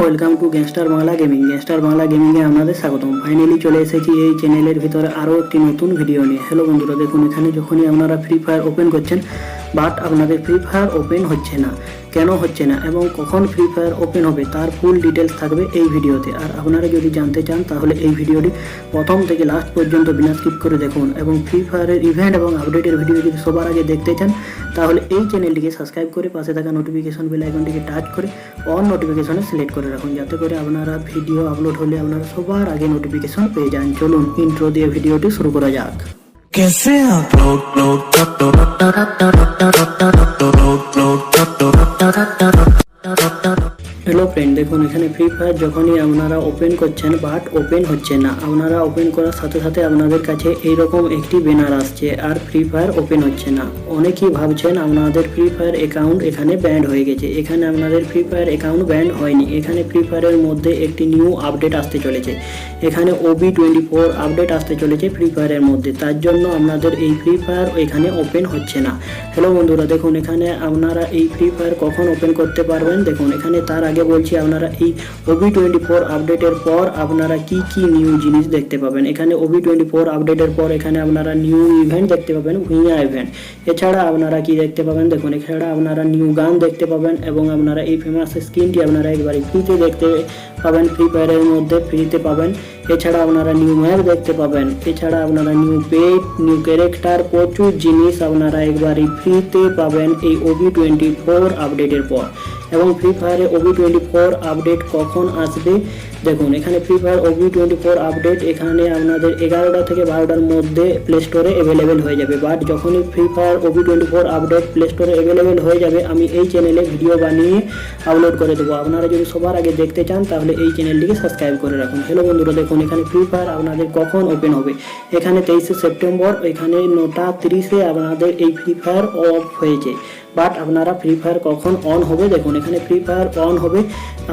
Welcome to gangster Bangla gaming gangster Bangla গেমিংয়ে আপনাদের স্বাগতম। Finally চলে এসেছি এই চ্যানেলের ভিতরে আরও একটি নতুন ভিডিও নিয়ে। হ্যালো বন্ধুরা, দেখুন এখানে যখনই আপনারা ফ্রি ফায়ার ওপেন করছেন বাট আপনাদের ফ্রি ফায়ার ওপেন হচ্ছে না। কেন হচ্ছে না? এবং কখন ফ্রি ফায়ার ওপেন হবে? তার ফুল ডিটেলস থাকবে এই ভিডিওতে। আর আপনারা যদি জানতে চান, তাহলে এই ভিডিওটি প্রথম থেকে লাস্ট পর্যন্ত বিনা স্কিপ করে দেখুন। এবং ফ্রি ফায়ারের ইভেন্ট এবং আপডেটের ভিডিও যদি সবার আগে দেখতে চান, তাহলে এই চ্যানেলটিকে সাবস্ক্রাইব করে পাশে থাকা নোটিফিকেশন বেল আইকনটিকে টাচ করে অন নোটিফিকেশনে সিলেক্ট করে রাখুন। যাতে করে আপনারা ভিডিও আপলোড হলে আপনারা সবার আগে নোটিফিকেশন পেয়ে যান। চলুন ইন্ট্রো দিয়ে ভিডিওটি শুরু করা যাক। कैसे आप लोग लोग হ্যালো ফ্রেন্ড দেখুন, এখানে ফ্রি ফায়ার যখনই আপনারা ওপেন করছেন বাট ওপেন হচ্ছে না। আপনারা ওপেন করার সাথে সাথে আপনাদের কাছে এইরকম একটি ব্যানার আসছে, আর ফ্রি ফায়ার ওপেন হচ্ছে না। অনেকেই ভাবছেন আপনাদের ফ্রি ফায়ার অ্যাকাউন্ট এখানে ব্যান্ড হয়ে গেছে। এখানে আপনাদের ফ্রি ফায়ার অ্যাকাউন্ট ব্যান্ড হয়নি। এখানে ফ্রি ফায়ারের মধ্যে একটি নিউ আপডেট আসতে চলেছে। এখানে ওবি টোয়েন্টি ফোর আপডেট আসতে চলেছে ফ্রি ফায়ারের মধ্যে। তার জন্য আপনাদের এই ফ্রি ফায়ার এখানে ওপেন হচ্ছে না। হ্যালো বন্ধুরা, দেখুন, এখানে আপনারা এই ফ্রি ফায়ার কখন ওপেন করতে পারবেন? দেখুন, এখানে তার আগে বলছি, আপনারা এই ওবি টোয়েন্টি ফোর আপডেটের পর আপনারা কি কি নিউ জিনিস দেখতে পাবেন? এখানে ওবি টোয়েন্টি ফোর আপডেটের পর এখানে আপনারা নিউ ইভেন্ট দেখতে পাবেন ভুইয়া ইভেন্ট এছাড়া আপনারা কি দেখতে পাবেন? দেখুন, এছাড়া আপনারা নিউ গান দেখতে পাবেন এবং আপনারা এই ফেমাস স্ক্রিনটি আপনারা একবারে ফ্রিতে দেখতে পাবেন ফ্রি ফায়ারের মধ্যে ফ্রিতে পাবেন। এছাড়া আপনারা নিউ ম্যাপ দেখতে পাবেন। এছাড়া আপনারা নিউ পেট নিউ ক্যারেক্টার প্রচুর জিনিস আপনারা একবারই ফ্রিতে পাবেন এই ওবি টোয়েন্টি ফোর আপডেটের পর। এবং ফ্রি ফায়ারে ওবি টোয়েন্টি ফোর আপডেট কখন আসবে? দেখুন, এখানে free fire OB twenty four update এখানে আপনাদের এগারোটা থেকে বারোটার মধ্যে প্লে স্টোরে অ্যাভেলেবেল হয়ে যাবে। বাট যখনই free fire OB twenty four update play স্টোরে অ্যাভেলেবেল হয়ে যাবে, আমি এই চ্যানেলে ভিডিও বানিয়ে আপলোড করে দেবো। আপনারা যদি সবার আগে দেখতে চান, তাহলে এই চ্যানেলটিকে সাবস্ক্রাইব করে রাখুন। হ্যালো বন্ধুরা, দেখুন, এখানে ফ্রি ফায়ার আপনাদের কখন ওপেন হবে? এখানে তেইশে সেপ্টেম্বর এখানে নটা তিরিশে আপনাদের এই ফ্রি ফায়ার অফ হয়েছে। বাট আপনারা ফ্রি ফায়ার কখন অন হবে? দেখুন, এখানে ফ্রি ফায়ার অন হবে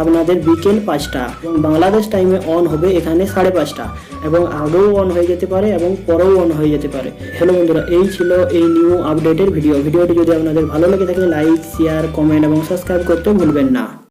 আপনাদের বিকেল পাঁচটা এবং বাংলাদেশ টাইমে অন হবে এখানে সাড়ে পাঁচটা এবং আগেও অন হয়ে যেতে পারে এবং পরেও অন হয়ে যেতে পারে। হ্যালো বন্ধুরা, এই ছিল এই নিউ আপডেটের ভিডিও ভিডিওটি যদি আপনাদের ভালো লেগে থাকে লাইক শেয়ার কমেন্ট এবং সাবস্ক্রাইব করতে ভুলবেন না।